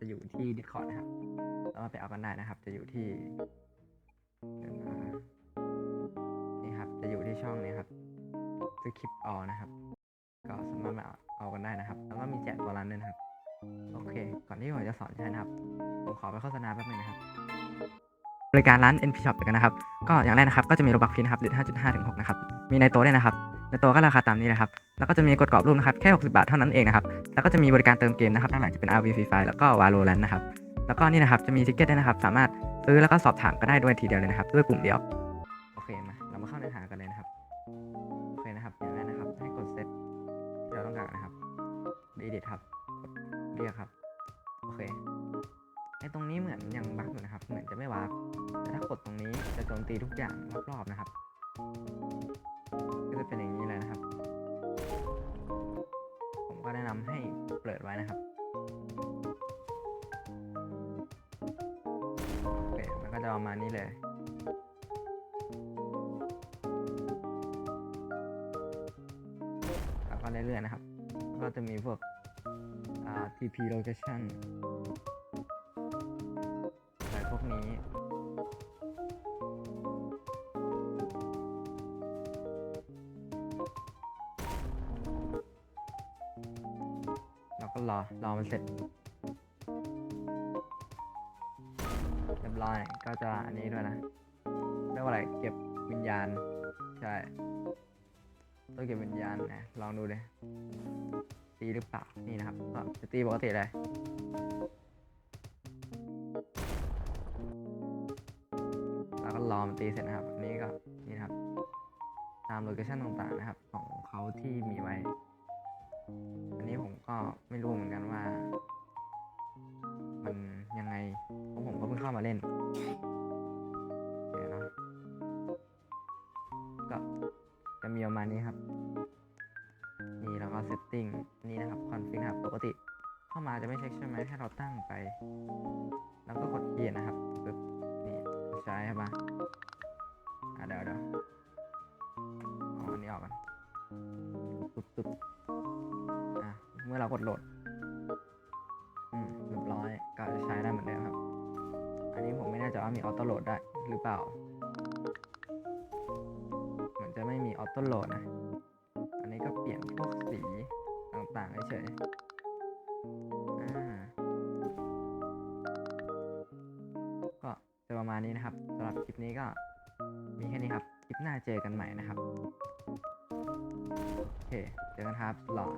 จะอยู่ที่ Discord นะครับสามาไปเอากันได้นะครับ จะอยู่ที่นะนี่ครับ จะอยู่ที่ช่องนี้ครับสคริปออนะครับ ก็สามารถมาเอากันได้นะครับ แล้วก็มีแจกตัวรันด้วยนะครับ โอเค ก่อนที่ผมจะสอนใช้นะครับ ผมขอไปโฆษณาแป๊บนึงนะครับบริการร้าน NP Shop กันนะครับ ก็อย่างแรกนะครับ ก็จะมีโลบักฟินนะครับหรือ5.5ถึง6นะครับ มีในโต๊ะด้วยนะครับ ในโต๊ะก็ราคาตามนี้เลยครับ แล้วก็จะมีกดกรอบรูปนะครับแค่ 60 บาทเท่านั้นเองนะครับ แล้วก็จะมีบริการเติมเกมนะครับทั้งหลายจะเป็น RV Free Fire แล้วก็ Valorant นะครับ แล้วก็นี่นะครับจะมีทิกเก็ตด้วยนะครับ สามารถซื้อแล้วก็สอบถามก็ได้ด้วยทีเดียวเลยนะครับด้วยปุ่มเดียว โอเคมาเรามาเข้าเนื้อหากันเลยนะครับ โอเคนะครับอย่างแรกนะครับ ให้กดเซตที่เราต้องการนะครับดีดิทครับเรียกครับ โอเคไอ้ตรงนี้เหมือนยังบั๊กอยู่นะครับ เหมือนจะไม่วาร์ปแต่ถ้ากดตรงนี้จะโจมตีทุกอย่างรอบๆนะครับ เปิดไว้นะครับโอเคมันก็จะประมาณนี้เลย แล้วก็เรื่อยๆนะครับ ก็จะมีพวกอ่า TP location อะไรพวกนี้็รอ รอมันเสร็จเรียบร้อยก็จะอันนี้ด้วยนะเรียกว่าอะไรเก็บวิญญาณ ใช่ต้องเก็บวิญญาณนะลองดูเลยตีหรือเปล่านี่นะครับก็จะตีปกติเลยแล้วก็รอมันตีเสร็จนะครับอันนี้ก็นี่นะครับ ตามโลเคชั่นต่างๆนะครับ ของเขาที่มีไว้ เพราะผมก็เพิ่งเข้ามาเล่นเดี๋ยวนะก็จะมีประมาณนี้ครับ นี่แล้วก็เซตติ้งนี่นะครับคอนฟิกนะครับปกติเข้ามาจะไม่เช็คใช่ไหมให้เราตั้งไป แล้วก็กดเขียนนะครับปึ๊บนี่ใช้ใช่ปะอะเดี๋ยวเดี๋ยวเอาอันนี้ออกกันปึ๊บปึ๊บอะเมื่อเรากดโหลด ก็จะใช้ได้เหมือนเดิมครับ อันนี้ผมไม่แน่ใจว่ามีออโต้โหลดได้หรือเปล่า เหมือนจะไม่มีออโต้โหลดนะ อันนี้ก็เปลี่ยนพวกสีต่างๆเฉยๆก็จะประมาณนี้นะครับสำหรับคลิปนี้ก็มีแค่นี้ครับ คลิปหน้าเจอกันใหม่นะครับ โอเค เจอกันครับหล่อ